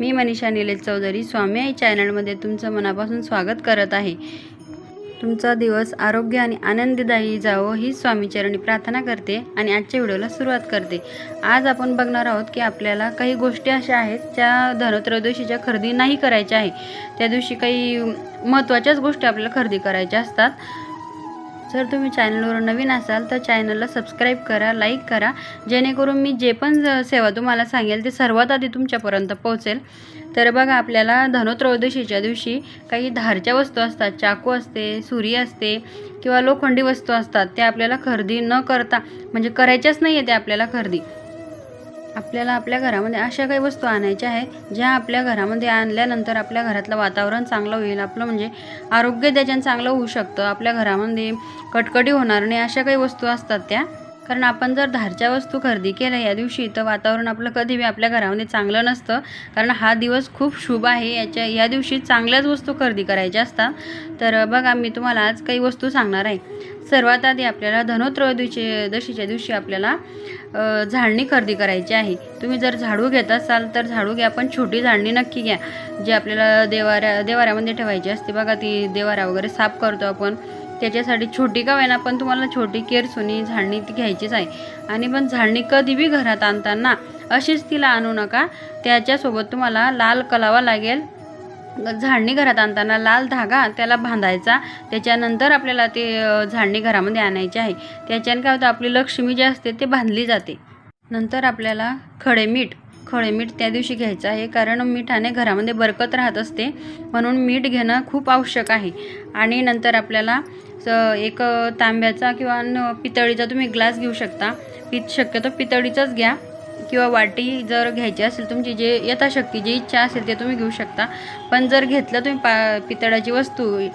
मी मनीषा निलेश चौधरी स्वामी आई चॅनलमध्ये तुमचं मनापासून स्वागत करत आहे. तुमचा दिवस आरोग्य आणि आनंददायी जावं ही स्वामीचरणी प्रार्थना करते आणि आजच्या व्हिडिओला सुरुवात करते. आज आपण बघणार आहोत की आपल्याला काही गोष्टी अशा आहेत ज्या धनत्रयोदशीच्या खरेदी नाही करायच्या आहे. त्या दिवशी काही महत्त्वाच्याच गोष्टी आपल्याला खरेदी करायच्या असतात. जर तुम्ही चॅनलवर नवीन असाल तर चॅनलला सबस्क्राईब करा लाईक करा. जेणेकरून मी जे पण सेवा तुम्हाला सांगेल ते सर्वात आधी तुमच्यापर्यंत पोहोचेल. तर बघा आपल्याला धनोत्रयोदशीच्या दिवशी काही धारच्या वस्तू असतात. चाकू असते सुरी असते किंवा लोखंडी वस्तू असतात. त्या आपल्याला खरेदी न करता म्हणजे करायच्याच नाही आहे त्या आपल्याला खरेदी. आपल्याला आपल्या घरामध्ये अशा काही वस्तू आणायच्या आहेत ज्या आपल्या घरामध्ये आणल्यानंतर आपल्या घरातलं वातावरण चांगलं होईल. आपलं म्हणजे आरोग्य त्याच्यानं चांगलं होऊ शकतं. आपल्या घरामध्ये कटकटी होणार नाही अशा काही वस्तू असतात त्या. कारण आपण जर धारच्या वस्तू खरेदी केल्या या दिवशी तर वातावरण आपलं कधी बी आपल्या घरामध्ये चांगलं नसतं. कारण हा दिवस खूप शुभ आहे. याच्या या दिवशी चांगल्याच वस्तू खरेदी करायच्या असतात. तर बघा मी तुम्हाला आज काही वस्तू सांगणार आहे. सर्वात आधी आपल्याला धनोत्रयोदशी दशीच्या दिवशी आपल्याला झाडणी खरेदी करायची आहे. तुम्ही जर झाडू घेत असाल तर झाडू घ्या पण छोटी झाडणी नक्की घ्या. जी आपल्याला देवाऱ्या देवाऱ्यामध्ये ठेवायची असते. बघा ती देवाऱ्या वगैरे साफ करतो आपण. त्याच्यासाठी छोटी का होईना पण तुम्हाला छोटी केरसुनी झाडणी ती घ्यायचीच आहे. आणि पण झाडणी कधी बी घरात आणताना अशीच तिला आणू नका. त्याच्यासोबत तुम्हाला लाल कलावा लागेल. झाडणी घरात आणताना लाल धागा त्याला बांधायचा. त्याच्यानंतर आपल्याला ते झाडणी घरामध्ये आणायची आहे. त्याच्याने काय होतं आपली लक्ष्मी जी असते ते बांधली जाते. नंतर आपल्याला खडे मीठ खळे मीठ त्या दिवशी घ्यायचं आहे कारण मिठाने घरामध्ये बरकत राहत असते. म्हणून मीठ घेणं खूप आवश्यक आहे. आणि नंतर आपल्याला स- एक तांब्याचा किंवा न- पितळीचा तुम्ही ग्लास घेऊ शकता. पित शक्यतो पितळीचाच घ्या. किंवा वाटी जर घ्यायची असेल तुमची जे यथाशक्ती जी इच्छा असेल ते तुम्ही घेऊ शकता. पण जर घेतलं तुम्ही पा पितळाची वस्तू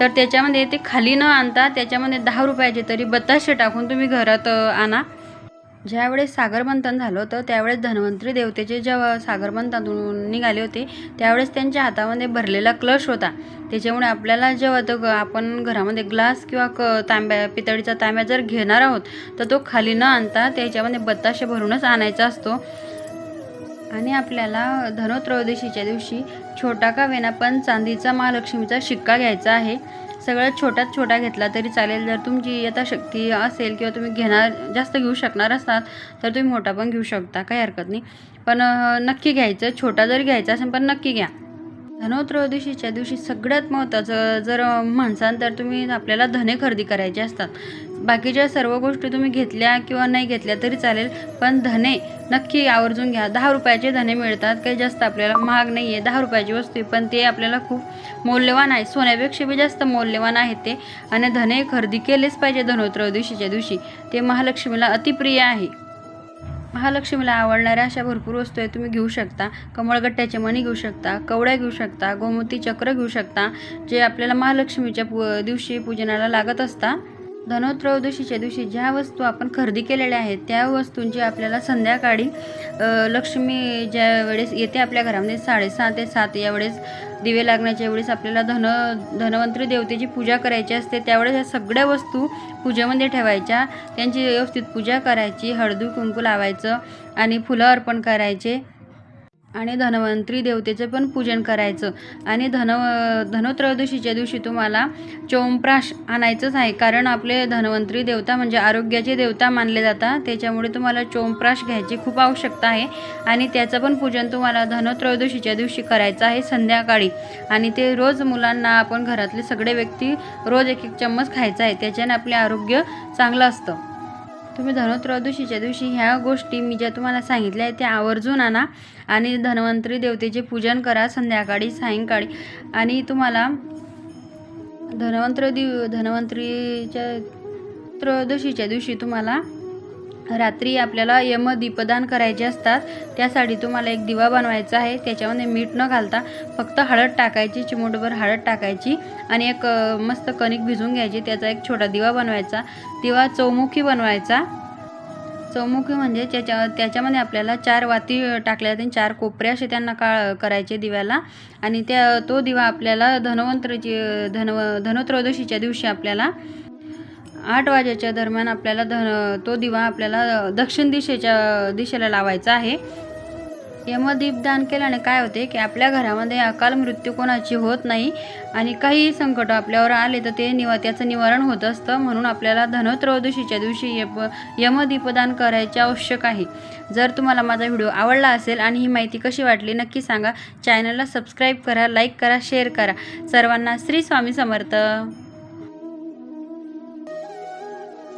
तर त्याच्यामध्ये ते खाली न आणता त्याच्यामध्ये दहा रुपयाचे तरी बताशे टाकून तुम्ही घरात आणा. ज्यावेळेस सागरमंथन झालं होतं त्यावेळेस धन्वंतरी देवतेचे जेव्हा सागरमंथनातून निघाले होते त्यावेळेस त्यांच्या हातामध्ये भरलेला क्लश होता. त्याच्यामुळे आपल्याला जेव्हा तो आपण घरामध्ये ग्लास किंवा क तांब्या पितळीचा तांब्या जर घेणार आहोत तर तो खाली न आणता त्याच्यामध्ये बत्ताशे भरूनच आणायचा असतो. आणि आपल्याला धनोत्रयोदशीच्या दिवशी छोटा का वेना पण चांदीचा महालक्ष्मीचा शिक्का घ्यायचा आहे. सगळ्यात छोट्यात छोटा घेतला तरी चालेल. जर तुमची यथाशक्ती असेल किंवा तुम्ही घेणार जास्त घेऊ शकणार असाल तर तुम्ही मोठा पण घेऊ शकता काही हरकत नाही. पण नक्की घ्यायचं छोटा जरी घ्यायचा असेल पण नक्की घ्या. धनोत्रयोदशीच्या दिवशी सगळ्यात महत्त्वाचं जर म्हणसान तर तुम्ही आपल्याला धने खरेदी करायचे असतात बाकीच्या सर्व गोष्टी तुम्ही घेतल्या किंवा नाही घेतल्या तरी चालेल पण धने नक्की आवर्जून घ्या. दहा रुपयाचे धने मिळतात काही जास्त आपल्याला महाग नाही आहे दहा रुपयाची वस्तू आहे पण ते आपल्याला खूप मौल्यवान आहे. सोन्यापेक्षा बी जास्त मौल्यवान आहे ते. आणि धने खरेदी केलेच पाहिजे धनोत्रयोदशीच्या दिवशी. ते महालक्ष्मीला अतिप्रिय आहे. महालक्ष्मीला आवडणाऱ्या अशा भरपूर वस्तू आहे तुम्ही घेऊ शकता. कमळगट्ट्याचे मणी घेऊ शकता कवड्या घेऊ शकता गोमती चक्र घेऊ शकता जे आपल्याला महालक्ष्मीच्या पू दिवशी पूजनाला लागत असतात धनोत्रयोदशीच्या दिवशी ज्या वस्तू आपण खरेदी केलेल्या आहेत त्या वस्तूंची आपल्याला संध्याकाळी लक्ष्मी ज्या वेळेस येते आपल्या घरामध्ये साडेसहा ते सात या वेळेस दिवे लागण्याच्या वेळेस आपल्याला धन धनवंतरी देवतेची पूजा करायची असते. त्यावेळेस या सगळ्या वस्तू पूजेमध्ये ठेवायच्या. त्यांची व्यवस्थित पूजा करायची हळदी कुंकू लावायचं आणि फुलं अर्पण करायचे. आणि धन्वंतरी देवतेचं पण पूजन करायचं. आणि धन धनोत्रयोदशीच्या दिवशी तुम्हाला चोमप्राश आणायचंच आहे. कारण आपले धन्वंतरी देवता म्हणजे आरोग्याचे देवता मानले जातात त्याच्यामुळे तुम्हाला चोमप्राश घ्यायची खूप आवश्यकता आहे. आणि त्याचं पण पूजन तुम्हाला धनोत्रयोदशीच्या दिवशी करायचं आहे संध्याकाळी. आणि ते रोज मुलांना आपण घरातले सगळे व्यक्ती रोज एक एक चम्मच खायचा आहे. त्याच्याने आपले आरोग्य चांगलं असतं. तुम्ही धनोत्रयोदशीच्या दिवशी ह्या गोष्टी मी ज्या तुम्हाला सांगितल्या आहेत त्या आवर्जून आणा आणि धन्वंतरी देवतेचे पूजन करा संध्याकाळी सायंकाळी. आणि तुम्हाला धन्वंतर दिव धन्वंतरीच्या त्रयोदशीच्या दिवशी तुम्हाला रात्री आपल्याला यम दीपदान करायचे असतात. त्यासाठी तुम्हाला एक दिवा बनवायचा आहे. त्याच्यामध्ये मीठ न घालता फक्त हळद टाकायची चिमूटभर हळद टाकायची आणि एक मस्त कणिक भिजवून घ्यायची. त्याचा एक छोटा दिवा बनवायचा. दिवा चौमुखी बनवायचा. चौमुखी म्हणजे त्याच्या त्याच्यामध्ये आपल्याला चार वाती टाकल्या जातील. चार कोपऱ्या असे त्यांना काळ करायचे दिव्याला. आणि त्या तो दिवा आपल्याला धनवंतरीची धनव धनोत्रयोदशीच्या दिवशी आपल्याला आठ वाजेच्या दरम्यान आपल्याला धन तो दिवा आपल्याला दक्षिण दिशेच्या दिशेला लावायचा आहे. यमदीपदान केल्याने काय होते की आपल्या घरामध्ये अकाल मृत्यू कोणाची होत नाही आणि काही संकट आपल्यावर आले तर ते निवा त्याचं निवारण होत असतं म्हणून आपल्याला धनत्रयोदशीच्या दिवशी यप यमदीपदान करायचे आवश्यक आहे. जर तुम्हाला माझा व्हिडिओ आवडला असेल आणि ही माहिती कशी वाटली नक्की सांगा. चॅनलला सबस्क्राईब करा लाईक करा शेअर करा. सर्वांना श्री स्वामी समर्थ.